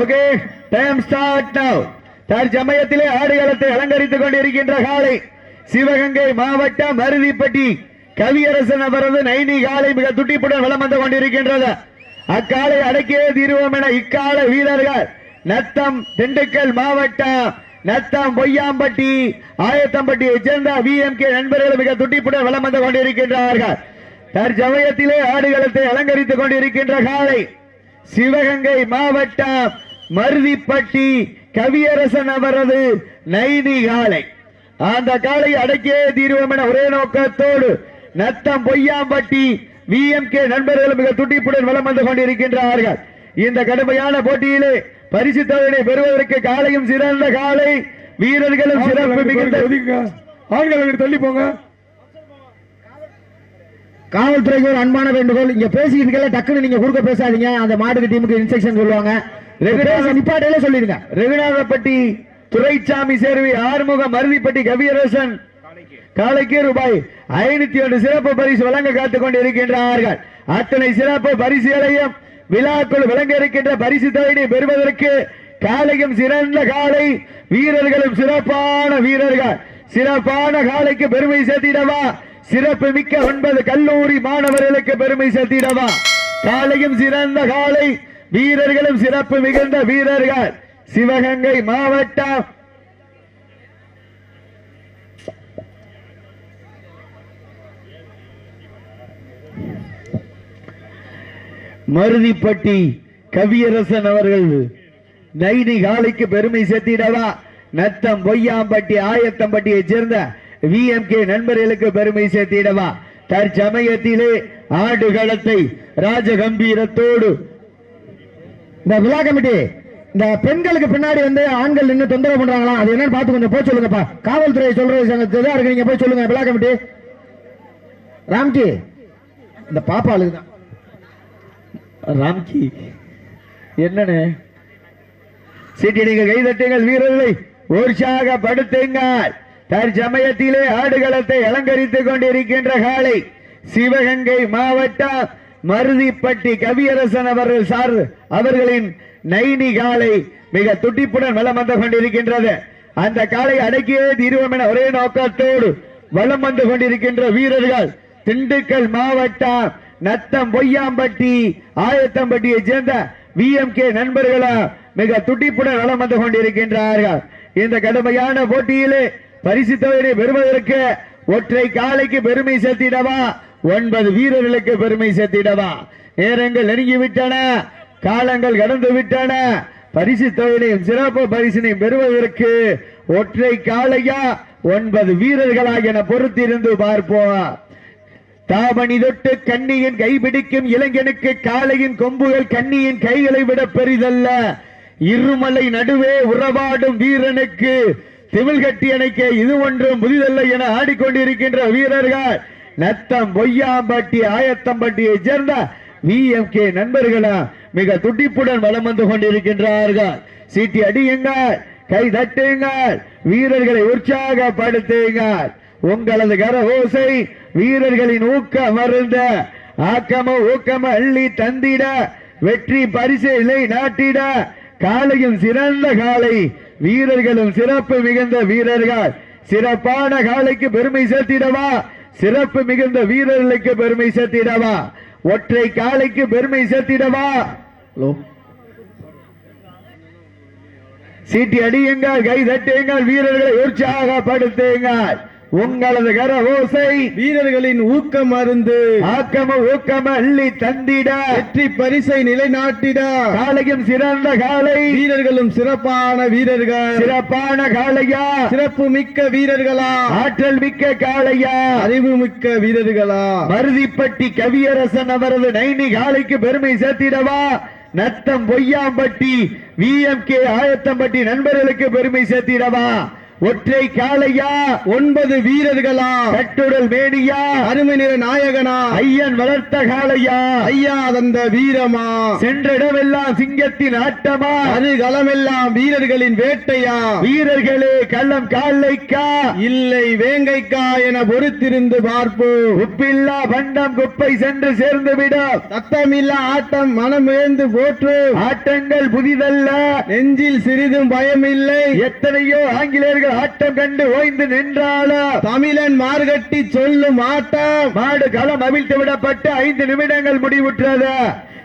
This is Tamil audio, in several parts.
ஓகே டைம் ஸ்டார்ட் நவ் தற்சமயத்திலே ஆடுகளத்தை அலங்கரித்துக் கொண்டிருக்கின்ற காலை சிவகங்கை மாவட்டம் மருதிப்பட்டி கவியரசன் அவரது நைனி காலை மிக துட்டிப்புடன் வளம் வந்து கொண்டிருக்கின்றது. அக்காலை அடக்கியே தீர்வோம் என இக்கால வீரர்கள் நத்தம் திண்டுக்கல் மாவட்டம் நத்தம் பொய்யாம்பட்டி ஆயத்தம்பட்டியை சேர்ந்த விஎம்கே நண்பர்கள் மிக துட்டிப்புடன் வளம் வந்து கொண்டிருக்கின்றார்கள். தற்சமயத்திலே ஆடுகளத்தை அலங்கரித்துக் கொண்டிருக்கின்ற காலை சிவகங்கை மாவட்டம் மருதிப்பட்டி கவியரசன் அவரது நைனி காலை. அந்த காலை அடக்கியே தீர்வோம் என ஒரே நோக்கத்தோடு நத்தம் பொய்யாம்பட்டி விஎம்கே நண்பர்கள் மிக துடிப்புடன் வளம் வந்து கொண்டிருக்கின்றார்கள். இந்த கடுமையான போட்டியிலே பரிசு தொகையை பெறுவதற்கு காலையும் சிறந்த காலை வீரர்களும் சிறப்பு மிகுந்த ஒதுக்குங்க. ஆண்கள் தள்ளி போங்க. காவல்துறைக்கு ஒரு அன்பான வேண்டுகோள். இங்க பேசிக்கிட்டு இருக்கல டக்குன்னு நீங்க குறுக்க பேசாதீங்க. அந்த மாட்டுக்கு டீமுக்கு இன்ஸ்ட்ரக்ஷன் சொல்லுவாங்க. நிப்பாட்டையில சொல்லிருங்க ரகுநாதப்பட்டி துரைசாமி சேர்வி ஆறுமுக மருதிப்பட்டி கவியரசன் காலைக்கு ரூபாய் ஐநூத்தி ஒன்று சிறப்பு பரிசு வழங்க காத்துக் கொண்டிருக்கின்றார்கள். அத்தனை சிறப்பு பரிசுகளையும் விழாக்குள் விளங்க இருக்கின்ற பரிசு தொகையை பெறுவதற்கு காலையும் சிறந்த காலை வீரர்களும் சிறப்பான வீரர்கள். சிறப்பான காலைக்கு பெருமை சேர்த்திடவா? சிறப்பு மிக்க ஒன்பது கல்லூரி மாணவர்களுக்கு பெருமை சேர்த்திடவா காலையும் சிறந்த காலை வீரர்களும் சிறப்பு மிகுந்த வீரர்கள். சிவகங்கை மாவட்டம். மருதிப்பட்டி கவியரசன் அவர்கள் நைனி காலைக்கு பெருமை சேர்த்திடவா நத்தம் பொய்யாம்பட்டி ஆயத்தம்பட்டியை சேர்ந்த விஎம்கே நண்பர்களுக்கு பெருமை சேர்த்திடவா? தற்சமயத்திலே ஆடுகளத்தை ராஜகம்பீரத்தோடு இந்த விழா கமிட்டி இந்த பெண்களுக்கு பின்னாடி வந்து ஆண்கள் நின்று தொந்தரவு பண்றாங்களா? அது என்னன்னு பார்த்து கொஞ்சம் போய் சொல்லுங்கப்பா. காவல்துறை சொல்றது சங்கத்து இருக்கு நீங்க போய் சொல்லுங்க விழா கமிட்டி. ராம்கி இந்த பாப்பா தான் ராம்கி என்னன்னு சீட்டி நீங்கள் கைதட்டுங்கள் வீரர்களை உற்சாகப்படுத்துங்கள் தற்சமயத்திலே ஆடுகளத்தை அலங்கரித்துக் கொண்டிருக்கின்ற காலை சிவகங்கை மாவட்டம் மருதிப்பட்டி கவியரசன் அவர்கள் சார் அவர்களின் நைனி காலை மிக துட்டிப்புடன் வலம் வந்து கொண்டிருக்கின்றது. அந்த காலை அடக்கியே தீர்வோம் என ஒரே நோக்கத்தோடு வலம் வந்து கொண்டிருக்கின்ற வீரர்கள் திண்டுக்கல் மாவட்டம் நத்தம் பொய்யாம்பட்டி ஆயத்தம்பட்டியை சேர்ந்த விஎம்கே நண்பர்களா மிக துட்டிப்புடன் வலம் வந்து கொண்டிருக்கின்றார்கள். இந்த கடுமையான போட்டியிலே பரிசு தொகையை பெறுவதற்கு ஒற்றை காலைக்கு பெருமை சேர்த்திடவா? ஒன்பது வீரர்களுக்கு பெருமை சேர்த்திடவா? நேரங்கள் நெருங்கி விட்டன காலங்கள் கடந்து விட்டன பரிசு தொகையினையும் சிறப்பு பரிசினையும் பெறுவதற்கு ஒற்றை காலையா ஒன்பது வீரர்களாக என பொறுத்திருந்து பார்ப்போம். தாமணி தொட்டு கண்ணியின் கைபிடிக்கும் இளைஞனுக்கு காளையின் கொம்புகள் கண்ணியின் கைகளை விட பெரிதல்ல. இருமலை நடுவே உறவாடும் வீரனுக்கு சிவில் கட்டி அணைக்க இது ஒன்றும் புதிதல்ல என ஆடிக்கொண்டிருக்கின்ற வீரர்கள். நத்தம் பொய்யாம்பட்டி ஆயத்தம்பட்டியை சேர்ந்த விஎம்கே நண்பர்களா மிக துடிப்புடன் வலம் வந்து கொண்டிருக்கின்றார்கள். சீட்டி அடியுங்கள் கை தட்டுங்கள் வீரர்களை உற்சாகப்படுத்துங்கள். உங்களது கர ஓசை வீரர்களின் ஊக்கம் மருந்த ஆக்கம ஊக்கம அள்ளி தந்திட வெற்றி பரிசு இலை நாட்டிட காலையும் சிறந்த காலை வீரர்களும் சிறப்பு மிகுந்த வீரர்கள். சிறப்பான காலைக்கு பெருமை சேர்த்திடவா? சிறப்பு மிகுந்த வீரர்களுக்கு பெருமை சேர்த்திடவா? ஒற்றை காலைக்கு பெருமை சேர்த்திடவா? சீட்டி அடியுங்கள் கை தட்டுங்கள் வீரர்களை உற்சாகப்படுத்துங்கள். உங்களது கர ஓசை வீரர்களின் ஊக்கம் மருந்து ஆக்கம ஊக்கம அள்ளி தந்திட. வெற்றி பரிசை நிலைநாட்டிட. காலையும் சிறந்த காலை. வீரர்களும் சிறப்பான வீரர்கள். சிறப்பான காளையா சிறப்பு மிக்க வீரர்களா. ஆற்றல் மிக்க காளையா அறிவு மிக்க வீரர்களா. மருதிப்பட்டி கவியரசன் அவரது நைனி காலைக்கு பெருமை சேர்த்திடவா. நத்தம் பொய்யாம்பட்டி விஎம்கே ஆயத்தம்பட்டி நண்பர்களுக்கு பெருமை சேர்த்திடவா. ஒற்றை காளையா ஒன்பது வீரர்களா கட்டுடல் வேடியா அருமை நிற நாயகனா ஐயன் வளர்த்த காளையா ஐயா தந்த வீரமா? சென்ற இடமெல்லாம் சிங்கத்தின் ஆட்டமா? அது களமெல்லாம் வீரர்களின் வேட்டையா? வீரர்களே கள்ளம் காலைக்கா இல்லை வேங்கைக்கா என பொறுத்திருந்து பார்ப்போம் உப்பில்லா பண்டம் குப்பை சென்று சேர்ந்து விட சத்தமில்லா ஆட்டம் மனம் எழுந்து போற்று. ஆட்டங்கள் புதிதல்ல. நெஞ்சில் சிறிதும் பயமில்லை. எத்தனையோ ஆங்கிலேயர்கள் ஆட்டம் கண்டு ஓய்ந்து நின்றாலும் தமிழன் மார்கட்டி சொல்லும் ஆட்டம். மாடு களம் அவிழ்த்து விடப்பட்டு ஐந்து நிமிடங்கள் முடிவுற்றது.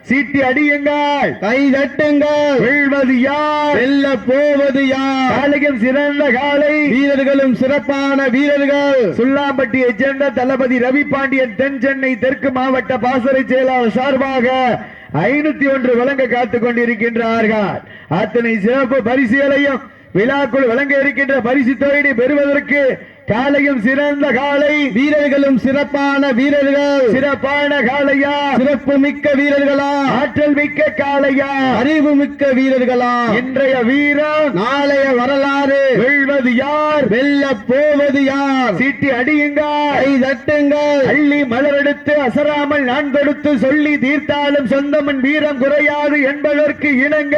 சீட்டி அடியுங்கள். கை தட்டுங்கள். வெல்வது யார்? வெல்ல போவது யார்? காலையும் சிறந்த காலை வீரர்களும் சிறப்பான வீரர்கள். சுல்லாம்பட்டியைச் சேர்ந்த தளபதி ரவி பாண்டியன் தென் சென்னை தெற்கு மாவட்ட பாசறை செயலாளர் சார்பாக ஐநூத்தி ஒன்று வழங்க காத்துக் கொண்டிருக்கின்றார்கள். அத்தனை சிறப்பு பரிசுகளையும் விழாக்குள் வழங்க இருக்கின்ற பரிசு தொகையை பெறுவதற்கு காலையும் சிறந்த காலை. வீரர்களும் சிறப்பான வீரர்கள். சிறப்பான காளையா சிறப்பு மிக்க வீரர்களா? ஆற்றல் மிக்க காளையா அறிவு மிக்க வீரர்களா? இன்றைய வீரம் நாளைய வரலாறு. வெல்வது யார்? வெல்ல போவது யார்? சீட்டி அடியுங்கள். கை தட்டுங்கள். அள்ளி மலரெடுத்து அசராமல் நான் கொடுத்து சொல்லி தீர்த்தாலும் சொந்தமன் வீரம் குறையாது என்பதற்கு இணங்க.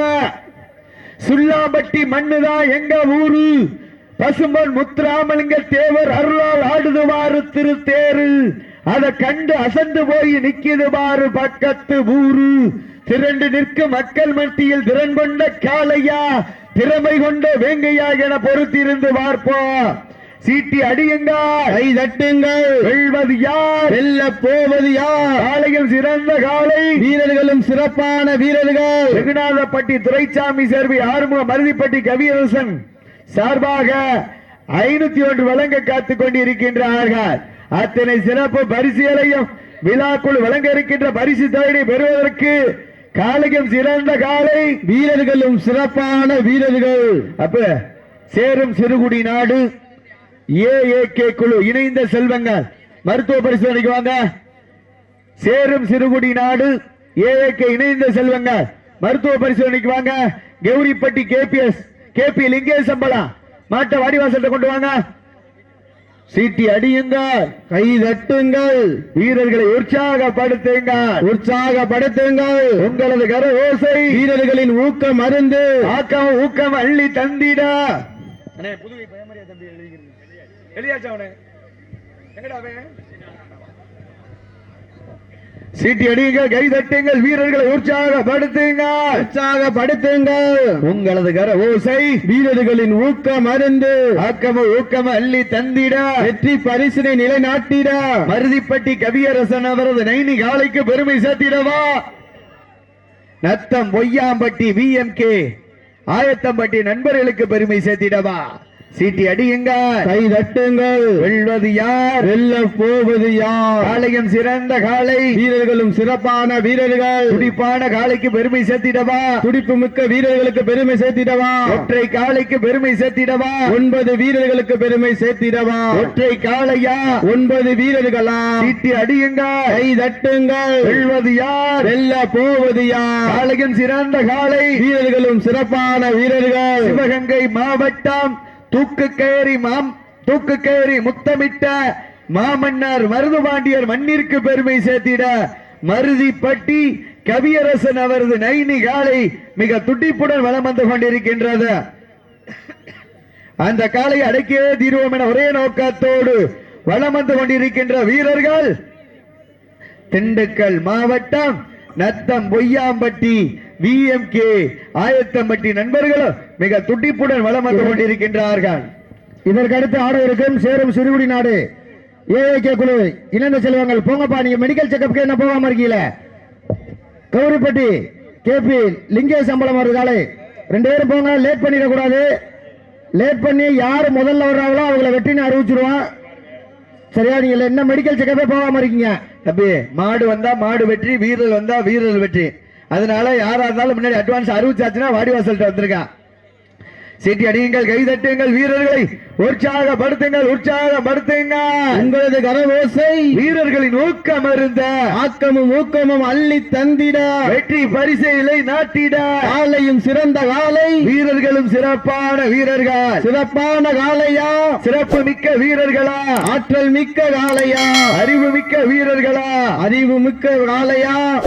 சுல்லாம்பட்டி மண்ணுதான் எங்க ஊரு? பசுமன் முத்துராமலிங்க தேவர் அருளால் ஆடுதுவாறு திருத்தேரு அதை கண்டு அசந்து போய் நிக்கிது பாரு பக்கத்து ஊரு. திரண்டு நிற்கும் மக்கள் மத்தியில் திறன் கொண்ட காளையா திறமை கொண்ட வேங்கையா என பொறுத்திருந்து பார்ப்போம். சீட்டி அடியுங்கள். கை தட்டுங்கள். வெல்வது யார்? வெல்ல போவது யார்? காளையும் சிறந்த காளை. வீரர்களும் சிறப்பான வீரர்கள். வெகுநாதப்பட்டி துரைசாமி சேர்வி ஆறுமுக மருதிப்பட்டி கவியரசன் சார்பாக ஐநூத்தி ஒன்று வழங்க காத்துக் கொண்டிருக்கின்றார்கள். அத்தனை சிறப்பு பரிசுகளையும் விழாக்குள் வழங்க இருக்கின்ற பரிசு தொகையை பெறுவதற்கு காளையும் சிறந்த காலை வீரர்களும் சிறப்பான வீரர்கள். அப்ப சேரும் சிறுகுடி நாடு. ஏஏகே குழு இணைந்த செல்வங்கள். மருத்துவ பரிசோதனைக்கு வாங்க. சேரும் சிறுகுடி நாடு ஏஏகே இணைந்த செல்வங்கள். மருத்துவ பரிசோதனைக்கு வாங்க. கௌரிப்பட்டி கேபிஎஸ் கேபி லிங்கேஷ் சம்பளம் மாட்ட வாடிவாசல்ட்ட கொண்டு வாங்க. சீட்டி அடியுங்கள் கை தட்டுங்கள் வீரர்களை உற்சாகப்படுத்துங்கள். உற்சாகப்படுத்துங்கள். உங்களது கர ஓசை. வீரர்களின் ஊக்கம் அருந்து. ஆக்கம் ஊக்கம் அள்ளி தந்திட. புதுவை பயமரியா தம்பி எழுதிக்கிறது எழுதியாச்சா அவனு? எங்கடா அவன்? சீட்டி அடியுங்கள் கை தட்டுங்கள் வீரர்களை உற்சாகப்படுத்துங்கள் உற்சாகப்படுத்துங்கள் உங்களது கர ஓசை வீரர்களின் ஊக்கம் அருந்து ஆக்கம ஊக்கம அள்ளி தந்திட. வெற்றி பரிசினை நிலைநாட்டிட. மருதிப்பட்டி கவியரசன் அவரது நைனி காலைக்கு பெருமை சேர்த்திடவா? நத்தம் பொய்யாம்பட்டி விஎம்கே ஆயத்தம்பட்டி நண்பர்களுக்கு பெருமை சேர்த்திடவா? சீட்டி அடியுங்கள் கை தட்டுங்கள். வெல்வது யார்? வெல்ல போவது யார்? காளையும் சிறந்த காளை. வீரர்களும் சிறப்பான வீரர்கள். துடிப்பான காளைக்கு பெருமை சேர்த்திடவா? துடிப்பு மிக்க வீரர்களுக்கு பெருமை சேர்த்திடவா? ஒற்றை காளைக்கு பெருமை சேர்த்திடவா? ஒன்பது வீரர்களுக்கு பெருமை சேர்த்திடவா? ஒற்றை காளையா? ஒன்பது வீரர்களா? சீட்டி அடியுங்கள் கை தட்டுங்கள். வெல்வது யார்? வெல்ல போவது யார்? காளையும் சிறந்த காளை. வீரர்களும் சிறப்பான வீரர்கள். சிவகங்கை மாவட்டம் தூக்கு கயறி மாம் தூக்கு கயறி முத்தமிட்ட மாமன்னர் மருதுபாண்டியர் மண்ணிற்கு பெருமை சேர்த்திட மருதிப்பட்டி கவியரசன் அவரது நைனி காலை மிக துடிப்புடன் வளம் வந்து கொண்டிருக்கின்றது. அந்த காலை அடக்கியே தீர்வோம் என ஒரே நோக்கத்தோடு வலம் வந்து கொண்டிருக்கின்ற வீரர்கள் திண்டுக்கல் மாவட்டம் நத்தம் பொய்யாம்பட்டி விஎம்கே ஆயத்தம்பட்டி நண்பர்களும் மிக துடிப்புடன் வலம் வந்து கொண்டிருக்கின்றார்கள். இதற்கு அடுத்து ஆட இருக்கும் சேரும் சிறுகுடி நாடு ஏஏகே குழு இணைந்த செல்வங்கள் போங்கப்பா நீங்க மெடிக்கல் செக்கப்புக்கு என்ன போகாம இருக்கீங்களே? கௌரிப்பட்டி கேபி லிங்கேஷ் சம்பளம் ஒரு காலை. ரெண்டு பேரும் போங்க லேட் பண்ணிடக்கூடாது. லேட் பண்ணி யார் முதல்ல வர்றாங்களோ அவங்கள வெட்டின்னு அறிவிச்சிருவான். சரியா நீங்க என்ன மெடிக்கல் செக்கப்பே போகாம இருக்கீங்க? தம்பி மாடு வந்தா மாடு வெற்றி வீரர் வந்தா வீரர் வெற்றி. அதனால யாரா இருந்தாலும் முன்னாடி அட்வான்ஸ் அறிவிச்சாச்சுன்னா வாடிவாசல்கிட்ட வந்திருக்கான் சீட்டி அடியுங்கள் கை தட்டுங்கள் வீரர்களை உற்சாகப்படுத்துங்கள் உற்சாகப்படுத்துங்கள். உங்களது கரவோசை வீரர்களின் ஊக்கம் இருந்த ஆக்கமும் ஊக்கமும் அள்ளி தந்திட. வெற்றி பரிசைகளை நாட்டிட. காலையும் சிறந்த காலை. வீரர்களும் சிறப்பான வீரர்கள். சிறப்பான காலையா? சிறப்பு மிக்க வீரர்களா? ஆற்றல் மிக்க காலையா? அறிவு மிக்க வீரர்களா? அறிவு மிக்க காலையா?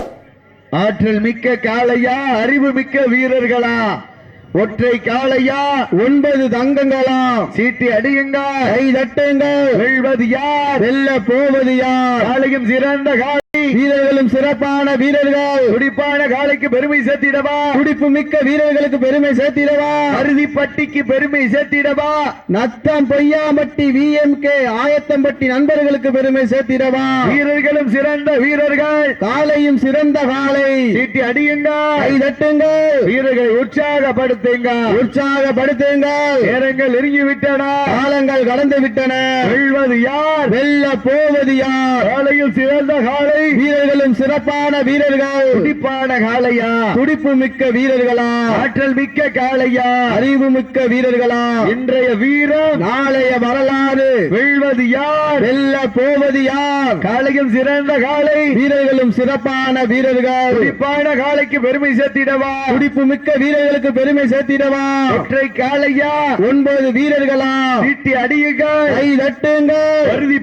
ஆற்றல் மிக்க காளையா அறிவு மிக்க வீரர்களா? ஒற்றை காளையா ஒன்பது தங்கங்களா? சீட்டி அடியுங்கள் கை தட்டுங்கள் வெல்வது யார்? வெல்ல போவது யார்? காளையும் சிறந்த காளை வீரர்களும் சிறப்பான வீரர்கள். துடிப்பான காலைக்கு பெருமை சேர்த்திடவா? துடிப்பு மிக்க வீரர்களுக்கு பெருமை சேர்த்திடவா? அறுதிப்பட்டிக்கு பெருமை சேர்த்திடவா? நத்தம் பொய்யாம்பட்டி விஎம்கே ஆயத்தம்பட்டி நண்பர்களுக்கு பெருமை சேர்த்திடவா? வீரர்களும் சிறந்த வீரர்கள். காலையும் சிறந்த காலை சீட்டி அடியுங்க கை வீரர்கள் வீரர்களை உற்சாகப்படுத்துங்க உற்சாகப்படுத்துங்கள். நேரங்கள் நெருங்கி விட்டன காலங்கள் கடந்து விட்டன வெல்வது யார்? வெல்ல போவது யார்? காளையில் சிறந்த காளை வீரர்களும் சிறப்பான வீரர்கள். துடிப்பான காளையா. துடிப்பு மிக்க வீரர்களா. ஆற்றல் மிக்க காளையா. அறிவு மிக்க வீரர்களா. இன்றைய வீரம். நாளைய வரலாறு. வெல்வது யார்? வெல்ல போவது யார்? காளையும் சிறந்த காளை. வீரர்களும் சிறப்பான வீரர்கள். துடிப்பான காளைக்கு பெருமை சேர்த்திடவா? துடிப்பு மிக்க வீரர்களுக்கு பெருமை சேர்த்திடவா? ஒற்றை காளையா? ஒன்பது வீரர்களா. சீட்டி அடியுங்கள். கை தட்டுங்கள். கருதி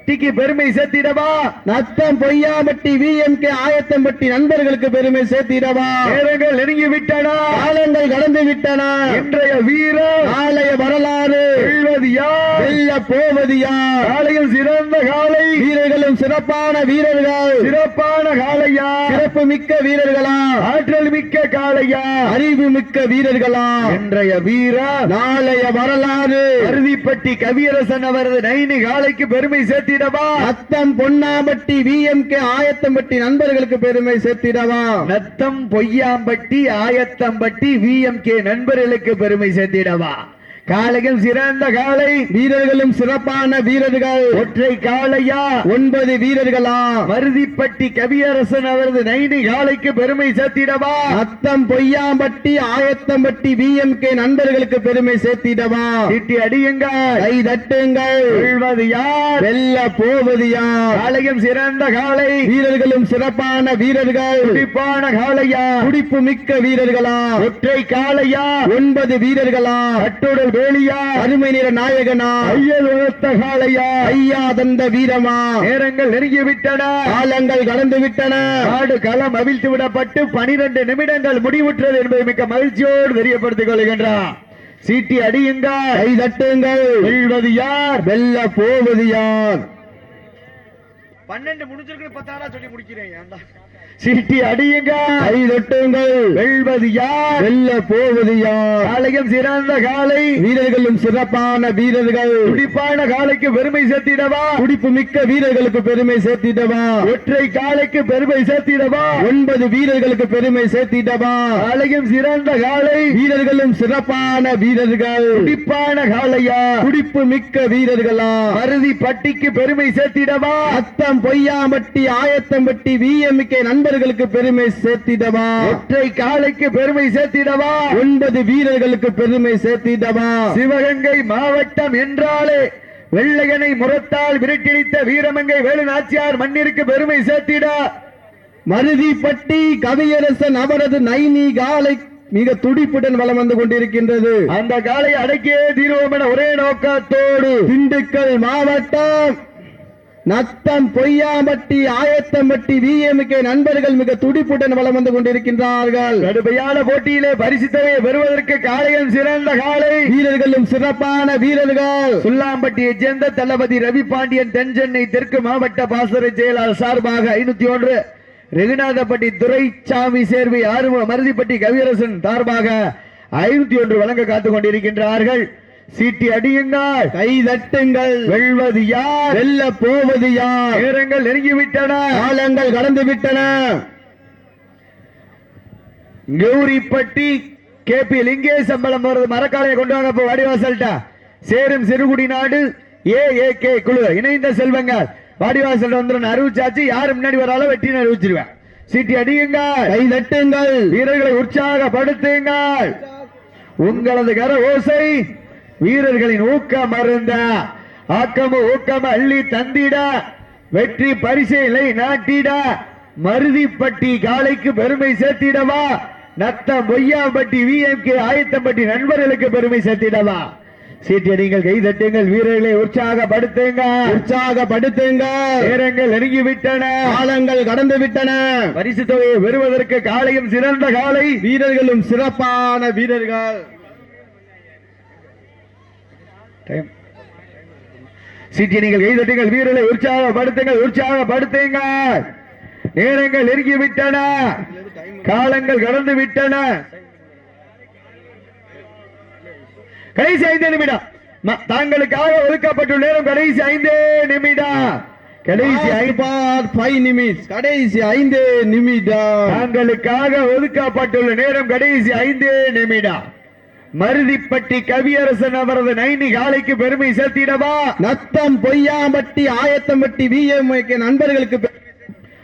பட்டிக்கு பெருமை சேர்த்திடவா? நத்தம் பொய்யாம்பட்டி விஎம்கே ஆயத்தம்பட்டி நண்பர்களுக்கு பெருமை சேர்த்திடவா? நேரங்கள் நெருங்கி விட்டன காலங்கள் கடந்து விட்டன இன்றைய வீரம் நாளைய வெல்ல போவது யார்? காளையும் சிறந்த காளை. வீரர்களும் சிறப்பான வீரர்கள். சிறப்பான காளையா? சிறப்பு மிக்க வீரர்களா? ஆற்றல் மிக்க காளையா? அறிவு மிக்க வீரர்களா? இன்றைய வீரம் நாளைய வரலாறு. அருதிப்பட்டி கவியரசன் அவரது நைனி காளைக்கு பெருமை சேர்த்திடவா? நத்தம் பொன்னாம்பட்டி விஎம்கே ஆயத்தம்பட்டி நண்பர்களுக்கு பெருமை சேர்த்திடவா? நத்தம் பொய்யாம்பட்டி ஆயத்தம்பட்டி விஎம்கே நண்பர்களுக்கு பெருமை சேர்த்திடவா? காளையும் சிறந்த காளை வீரர்களும் சிறப்பான வீரர்கள். ஒற்றை காளையா? ஒன்பது வீரர்களா? மருதிப்பட்டி கவியரசன் அவரது நைனி காளைக்கு பெருமை சேர்த்திடவா? அத்தம் பொய்யாம்பட்டி ஆயத்தம்பட்டி விஎம்கே நண்பர்களுக்கு பெருமை சேர்த்திடவா? திட்டி அடியுங்கள். கை தட்டுங்கள். வெல்வது யார்? வெல்ல போவது யார்? காளையும் சிறந்த காளை. வீரர்களும் சிறப்பான வீரர்கள். துடிப்பான காளையா? துடிப்பு மிக்க வீரர்களா? ஒற்றை காளையா? ஒன்பது வீரர்களா? கட்டுடல் வேலியா அருமை நிற நாயகனா? ஐயல் உணர்த்த ஐயா தந்த வீரமா? நேரங்கள் நெருங்கி விட்டன. காலங்கள் கடந்து விட்டன. நாடு களம் அவிழ்த்து விடப்பட்டு பனிரெண்டு நிமிடங்கள் முடிவுற்றது என்பதை மிக்க மகிழ்ச்சியோடு தெரியப்படுத்திக் கொள்கின்றார் சீட்டி அடியுங்கள். கை தட்டுங்கள். வெல்வது யார்? வெல்ல போவது யார்? பன்னெண்டு முடிஞ்சிருக்கு பத்தாடா சொல்லி முடிக்கிறேன் சீட்டி அடியுங்கள் கை தட்டுங்கள். வெல்வது யார்? வெல்ல போவது யார்? சிறந்த காளை. வீரர்களும் சிறப்பான வீரர்கள். துடிப்பான காளைக்கு பெருமை சேர்த்திடவா? துடிப்பு மிக்க வீரர்களுக்கு பெருமை சேர்த்திடவா? ஒற்றை காளைக்கு பெருமை சேர்த்திடவா? ஒன்பது வீரர்களுக்கு பெருமை சேர்த்திடவா? காளையும் சிறந்த காளை. வீரர்களும் சிறப்பான வீரர்கள். துடிப்பான காளையா? துடிப்பு மிக்க வீரர்களா? மருதி பட்டிக்கு பெருமை சேர்த்திடவா? அத்தம் பொய்யாம்பட்டி ஆயத்தம்பட்டி விஎம்கே நண்பர்களுக்கு பெருமை சேர்த்திடவா? ஒற்றை காளைக்கு பெருமை சேர்த்திடவா? ஒன்பது வீரர்களுக்கு பெருமை சேர்த்திடவா? சிவகங்கை மாவட்டம் என்றாலே வெள்ளையனை முரத்தால் விரட்டிடித்த வீரமங்கை வேலு நாச்சியார் மண்ணிற்கு பெருமை சேர்த்திட. மருதிப்பட்டி கவியரசன் அவரது நைனி காலை மிக துடிப்புடன் வலம் வந்து கொண்டிருக்கின்றது. அந்த காலை அடக்கியே தீர்வோம் என ஒரே நோக்கத்தோடு. திண்டுக்கல் மாவட்டம் நத்தம் பொய்யாம்பட்டி ஆயத்தம்பட்டி விஎம்கே நண்பர்கள் மிக துடிப்புடன் வலம் வந்து கொண்டிருக்கின்றார்கள். கடுமையான போட்டியிலே பரிசுத்தவையை பெறுவதற்கு காளையம் சிறந்த காளை. வீரர்களும் சிறப்பான வீரர்கள். சுல்லாம்பட்டியைச் சேர்ந்த தளபதி ரவி பாண்டியன் தென் சென்னை தெற்கு மாவட்ட பாசறை செயலாளர் சார்பாக ஐநூத்தி ஒன்று. ரெகுநாதப்பட்டி துரைசாமி சேர்வை ஆறுமுக மருதிப்பட்டி கவியரசன் சார்பாக ஐநூத்தி ஒன்று வழங்க காத்துக் கொண்டிருக்கின்றார்கள். சீட்டி அடியுங்கள். கை தட்டுங்கள். வெல்வது யார்? வெல்ல போவது யார்? நேரங்கள் நெருங்கிவிட்டன. காலங்கள் கடந்து விட்டன கௌரிப்பட்டி கே பி லிங்கேசம்பலம் போறது மரக்காலையை கொண்டு வாங்க இப்போ வாடிவாசல்ட்ட சேரும் சிறுகுடி நாடு ஏ ஏ கே குழு இணைந்த செல்வங்கள். வாடிவாசல் வந்துடும் அறிவிச்சாச்சு. யாரு முன்னாடி வராலும் வெட்டின்னு அறிவிச்சிருவேன். சீட்டி அடியுங்கள். கை தட்டுங்கள். வீரர்களை உற்சாகப்படுத்துங்கள். உங்களது கர ஓசை வீரர்களின் ஊக்கம் மருந்த ஆக்கமு ஊக்கம் அள்ளி தந்திட வெற்றி பரிசைகளை நாட்டிட மருதிப்பட்டி காலைக்கு பெருமை சேர்த்திடவா? நத்தம் பொய்யாம்பட்டி விஎம்கே ஆயத்தம்பட்டி நண்பர்களுக்கு பெருமை சேர்த்திடவா? சீட்டியடிங்கள் கை தட்டுங்கள் வீரர்களை உற்சாகப்படுத்துங்க. உற்சாகப்படுத்துங்க. நேரங்கள் நெருங்கி விட்டன காலங்கள் கடந்து விட்டன பரிசு தொகையை பெறுவதற்கு காலையும் சிறந்த காலை வீரர்களும் சிறப்பான வீரர்கள். சீட்டி நீங்கள் கை தட்டுங்கள் வீரர்களை உற்சாகப்படுத்துங்கள் உற்சாகப்படுத்துங்க. நேரங்கள் நெருங்கி விட்டன காலங்கள் கடந்து விட்டன கடைசி ஐந்து நிமிடம். தாங்களுக்காக ஒதுக்கப்பட்டுள்ள நேரம் கடைசி ஐந்து நிமிடம். கடைசி கடைசி ஐந்து நிமிடம். தாங்களுக்காக ஒதுக்கப்பட்டுள்ள நேரம் கடைசி ஐந்து நிமிடம். மருதிப்பட்டி கவியரசன் அவரது நைனி காலைக்கு பெருமை சேர்த்திடவா? நத்தம் பொய்யாம்பட்டி ஆயத்தம்பட்டி விஎம்ஐக்கு நண்பர்களுக்கு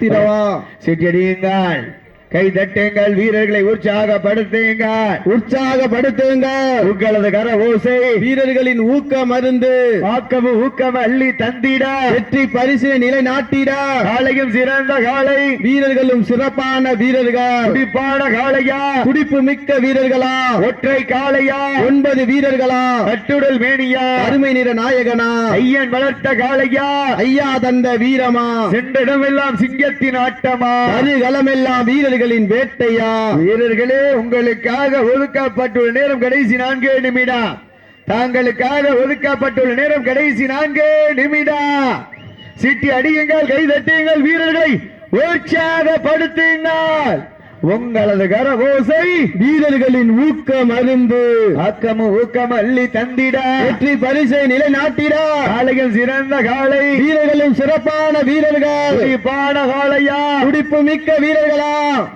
திரவா சிற்றடியுங்கள் கை தட்டுங்கள் வீரர்களை உற்சாகப்படுத்துங்கள். உற்சாகப்படுத்துங்க உங்களது கர ஓசை வீரர்களின் ஊக்க மருந்து. ஆக்கமு ஊக்கம் அள்ளி தந்திட. வெற்றி பரிசு நிலைநாட்டிட. காலையும் சிறந்த காலை. வீரர்களும் சிறப்பான வீரர்கள். துடிப்பான காளையா. துடிப்பு மிக்க வீரர்களா. ஒற்றை காளையா. ஒன்பது வீரர்களா. கட்டுடல் மேனியா. அருமை நிற நாயகனா. ஐயன் வளர்த்த காளையா. ஐயா தந்த வீரமா. சென்றிடமெல்லாம் சிங்கத்தின் ஆட்டமா. அருகலமெல்லாம் வீரர்களின் வேட்டையா? வீரர்களே உங்களுக்காக ஒதுக்கப்பட்டுள்ள நேரம் கடைசி நான்கு நிமிடம் தாங்களுக்காக ஒதுக்கப்பட்டுள்ள நேரம் கடைசி நான்கே நிமிடம் சிட்டி அடியுங்கள் கை தட்டுங்கள் வீரர்களை. உற்சாகப்படுத்துங்கள். உங்களது கரகோசை வீரர்களின் ஊக்க மருந்து ஆக்கமும் ஊக்கம் அள்ளி தந்திட. வெற்றி பரிசை நிலைநாட்டிட. காளையும் சிறந்த காலை வீரர்களும் சிறப்பான வீரர்கள். துடிப்பான காலையா துடிப்பு மிக்க வீரர்களா.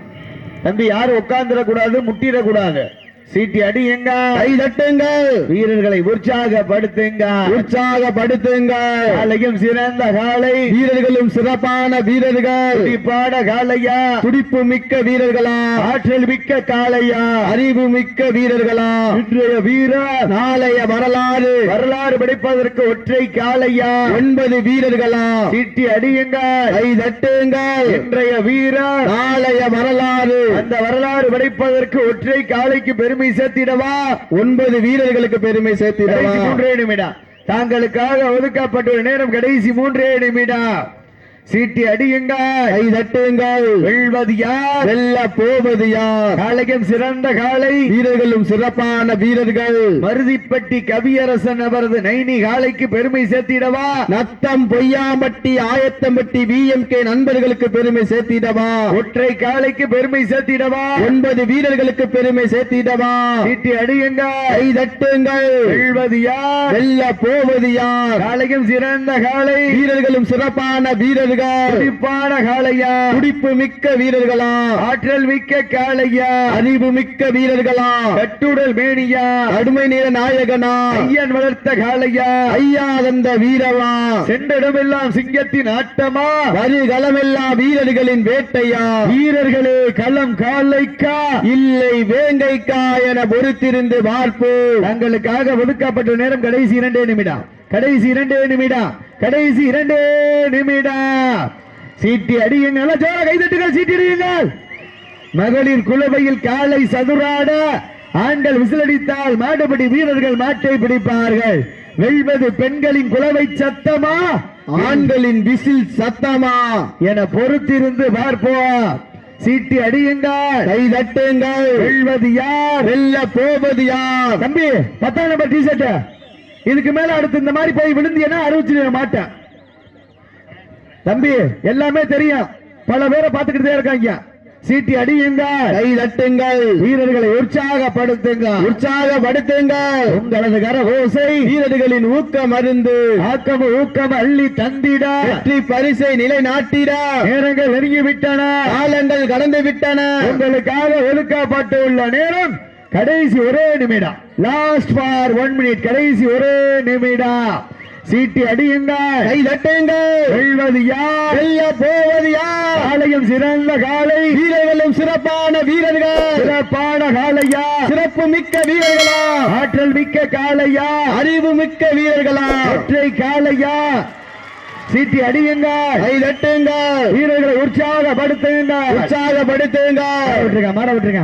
தம்பி யாரும் உட்கார்ந்துடக் கூடாது முட்டிடக்கூடாது. சீட்டி அடியுங்க. கை தட்டுங்கள் வீரர்களை உற்சாகப்படுத்துங்க. உற்சாகப்படுத்துங்க. காலையும் சிறந்த காலை. வீரர்களும் சிறப்பான வீரர்கள். துடிப்பான காளையா துடிப்பு மிக்க வீரர்களா. ஆற்றல் மிக்க காளையா அறிவு மிக்க வீரர்களா. இன்றைய வீரர் நாளைய வரலாறு. வரலாறு படைப்பதற்கு ஒற்றை காளையா ஒன்பது வீரர்களா. சீட்டி அடியுங்க. கை தட்டுங்கள் இன்றைய வீரர் நாளைய வரலாறு. அந்த வரலாறு படைப்பதற்கு ஒற்றை காளைக்கு பெருமை சேர்த்திடவா? ஒன்பது வீரர்களுக்கு பெருமை சேர்த்திடவா? மூன்றே நிமிடம். தாங்களுக்காக ஒதுக்கப்பட்டுள்ள நேரம் கடைசி மூன்றே நிமிடம். சீட்டி அடியுங்க கை தட்டுங்கள். வெல்வது யார்? வெல்ல போவது யார்? காளையும் சிறந்த காளை வீரர்களும் சிறப்பான வீரர்கள். மருதிப்பட்டி கவியரசன் அவரது நைனி காளைக்கு பெருமை சேர்த்திடவா? நத்தம் பொய்யாம்பட்டி ஆயத்தம்பட்டி விஎம்கே நண்பர்களுக்கு பெருமை சேர்த்திடவா? ஒற்றை காளைக்கு பெருமை சேர்த்திடவா? ஒன்பது வீரர்களுக்கு பெருமை சேர்த்திடவா? சீட்டி அடியுங்க கை தட்டுங்கள். வெல்வது யார்? வெல்ல போவது யார்? காளையும் சிறந்த காளை வீரர்களும் சிறப்பான வீரர்கள். துடிப்பான காளையா. துடிப்பு மிக்க வீரர்களா. ஆற்றல் மிக்க காளையா. அறிவு மிக்க வீரர்களா. கட்டுடல் மேனியா. கடுமை நிற நாயகனா. ஐயன் வளர்த்த காளையா. ஐயா தந்த வீரவா. சென்றிடமெல்லாம் சிங்கத்தின் ஆட்டமா. வருகளமெல்லாம் வீரர்களின் வேட்டையா. வீரர்களே களம் காலைக்கா இல்லை வேங்கைக்கா என பொறுத்திருந்து பார்ப்பு தங்களுக்காக ஒதுக்கப்பட்ட நேரம் கடைசி இரண்டே நிமிடம். கடைசி இரண்டே நிமிடம் கடைசி இரண்டே நிமிடம். சீட்டி அடியுங்கள் ஜோர கைதட்டுகள் சீட்டி அடியுங்கள். மகளிர் குலவையில் காலை சதுராட ஆண்கள் விசிலடித்தால் மாடுபடி வீரர்கள் மாட்டை பிடிப்பார்கள். வெல்வது பெண்களின் குலவை சத்தமா ஆண்களின் விசில் சத்தமா என பொறுத்திருந்து பார்ப்போம். சீட்டி அடியுங்கள். கை தட்டுங்கள். வெல்வது யார்? வெல்ல போவது யார்? தம்பி பத்தாம் நம்பர் டி ஷர்ட் இதுக்கு மேல அடுத்து இந்த மாதிரி போய் விழுந்தியன்னா அறிவிச்சிட மாட்டேன். தம்பி எல்லாமே தெரியும். பல பேரை பார்த்துக்கிட்டே இருக்காங்க. சீட்டி அடியுங்க கை தட்டுங்கள் வீரர்களை உற்சாகப்படுத்துங்க. உற்சாகப்படுத்துங்கள். உங்களது கர ஓசை. வீரர்களின் ஊக்க மருந்து ஆக்கம் ஊக்கம் அள்ளி தந்திட. வெற்றி பரிசை நிலைநாட்டிட. நேரங்கள் நெருங்கி விட்டன காலங்கள் கடந்து விட்டன உங்களுக்காக ஒதுக்கப்பட்டுள்ள நேரம் கடைசி ஒரே நிமிடம். லாஸ்ட் ஃபார் ஒன் மினிட் கடைசி ஒரே நிமிடம். சீட்டி அடியுங்கள். கை தட்டுங்கள். வெல்வது யார்? வெல்ல போவது யார்? காலையும் சிறந்த காலை. வீரர்களும் சிறப்பான வீரர்கள். சிறப்பான காலையா? சிறப்பு மிக்க வீரர்களா? ஆற்றல் மிக்க காலையா? அறிவு மிக்க வீரர்களா? ஒற்றை காலையா? சீட்டி அடியுங்கள். கை தட்டுங்கள். வீரர்களை உற்சாகப்படுத்துங்கள். உற்சாகப்படுத்துங்கள். விட்டுருங்க மாற விட்டுருங்க.